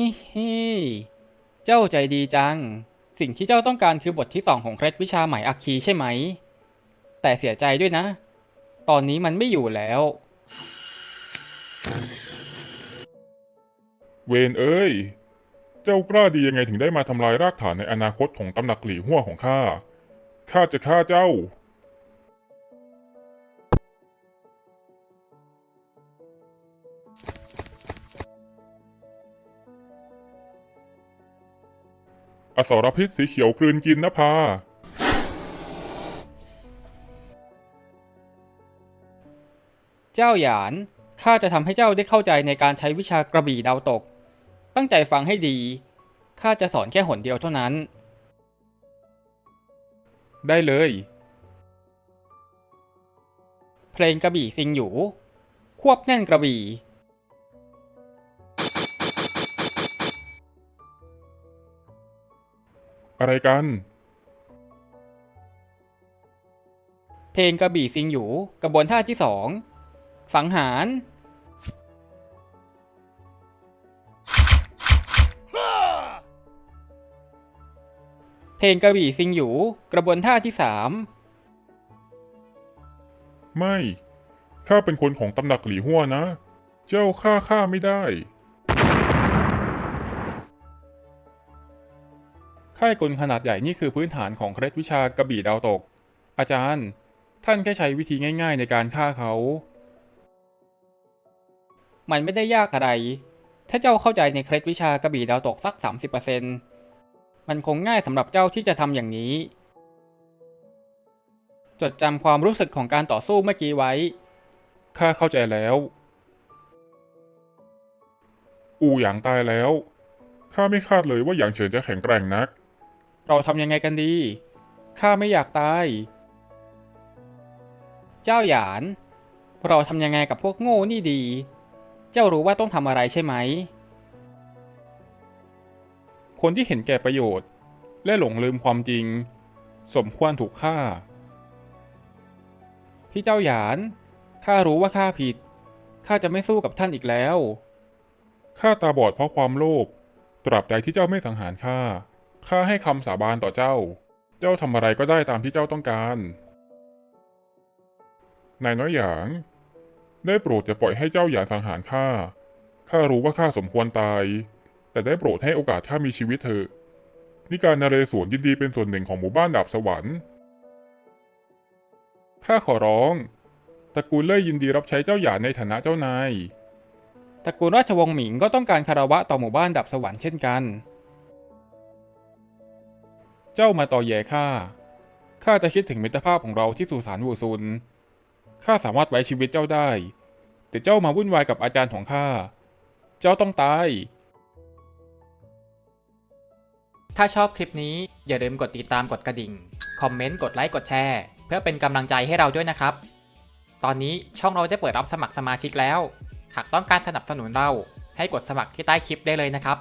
ฮิฮิเจ้าใจดีจัง สิ่งที่เจ้าต้องการคือบทที่สองของเคล็ดวิชาไหม่อัคคีใช่ไหม แต่เสียใจด้วยนะ ตอนนี้มันไม่อยู่แล้ว เวนเอ้ย เจ้ากล้าดียังไงถึงได้มาทำลายรากฐานในอนาคตของตำหนักหลี่หัวของข้า ข้าจะฆ่าเจ้า อสรพิษสีเขียวกลืนกินนภา เจ้าหยาน ข้าจะทำให้เจ้าได้เข้าใจในการใช้วิชากระบี่ดาวตก ตั้งใจฟังให้ดี ข้าจะสอนแค่หนเดียวเท่านั้น ได้เลย เพลงกระบี่ซิงหยูควบแน่นกระบี่ อะไรกัน เพลงกระบี่ซิงหยูกระบวนท่าที่สองสังหาร เพลงกระบี่ซิงหยูกระบวนท่าที่สามไม่ ข้าเป็นคนของตำหนักหลี่หัวนะ เจ้าฆ่าข้าไม่ได้ ค่ายกลขนาดใหญ่นี่คือพื้นฐานของเคล็ดวิชากระบี่ดาวตก อาจารย์ ท่านแค่ใช้วิธีง่าย ๆ ในการฆ่าเขา มันไม่ได้ยากอะไร ถ้าเจ้าเข้าใจในเคล็ดวิชากระบี่ดาวตกสัก 30%มันคงง่ายสำหรับเจ้าที่จะทำอย่างนี้ จดจำความรู้สึกของการต่อสู้เมื่อกี้ไว้ ข้าเข้าใจแล้ว อูหยางตายแล้ว ข้าไม่คาดเลยว่าหยางเฉินจะแข็งแกร่งนัก เราทำยังไงกันดี ข้าไม่อยากตาย เจ้าหยาน เราทำยังไงกับพวกโง่นี่ดี เจ้ารู้ว่าต้องทำอะไรใช่ไหม คนที่เห็นแก่ประโยชน์ และหลงลืมความจริง สมควรถูกฆ่า พี่เจ้าหยาน ข้ารู้ว่าข้าผิด ข้าจะไม่สู้กับท่านอีกแล้ว ข้าตาบอดเพราะความโลภ ตราบใดที่เจ้าไม่สังหารข้า ข้าให้คำสาบานต่อเจ้า เจ้าทำอะไรก็ได้ตามที่เจ้าต้องการ นายน้อยหยาง ได้โปรดอย่าปล่อยให้เจ้าหยางสังหารข้า ข้ารู้ว่าข้าสมควรตาย แต่ได้โปรดให้โอกาสข้ามีชีวิตเถอะ นิการนาเรศวรยินดีเป็นส่วนหนึ่งของหมู่บ้านดาบสวรรค์ ข้าขอร้อง ตระกูลเล่ยยินดีรับใช้เจ้าหยางในฐานะเจ้านาย ตระกูลราชวงศ์หมิงก็ต้องการคารวะต่อหมู่บ้านดับสวรรค์เช่นกัน เจ้ามาต่อแย่ข้า ข้าจะคิดถึงมิตรภาพของเราที่สุสานวูซุน ข้าสามารถไว้ชีวิตเจ้าได้ แต่เจ้ามาวุ่นวายกับอาจารย์ของข้า เจ้าต้องตาย ถ้าชอบคลิปนี้อย่าลืมกดติดตามกดกระดิ่ง คอมเมนต์ กดไลค์ กดแชร์ เพื่อเป็นกำลังใจให้เราด้วยนะครับ ตอนนี้ช่องเราได้เปิดรับสมัครสมาชิกแล้ว หากต้องการสนับสนุนเราให้กดสมัครที่ใต้คลิปได้เลยนะครับ